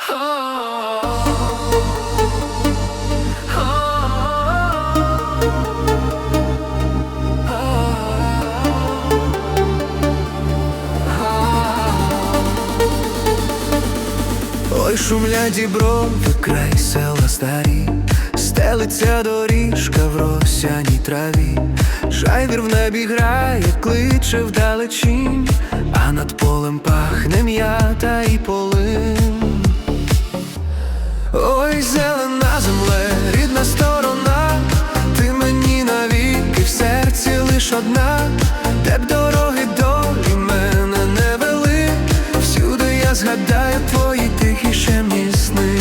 Ой, шумлять діброви, край села старі, стелиться доріжка в росяній траві, Жайвір в небі грає, кличе вдалечінь, а над полем пахне м'ята і полин. Одна, де б дороги долі мене не вели, всюди я згадаю твої тихі шемні сни.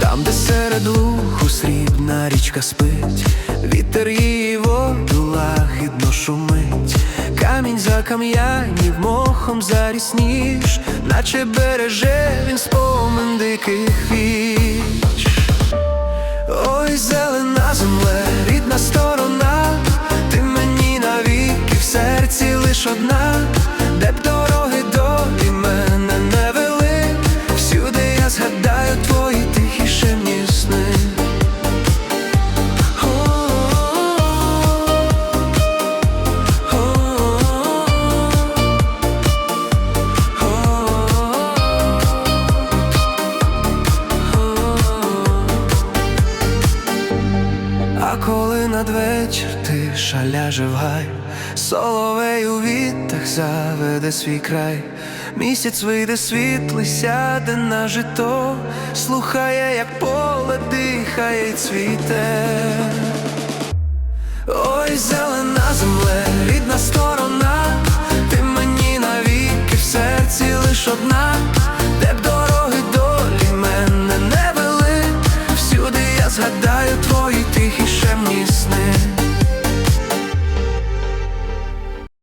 Там, де серед луху срібна річка спить, вітер її воду лагідно шумить, камінь за кам'янів мохом зарісніш, наче береже він спомин диких віч. Ой, зелена земле, рідна сторона, лиш одна, коли надвечір тиша ляже в гай, соловей у вітах заведе свій край, місяць вийде світлий, сяде на жито, слухає, як поле дихає й цвіте. Ой, зелена земле, рідна сторона, ти мені навіки в серці лиш одна,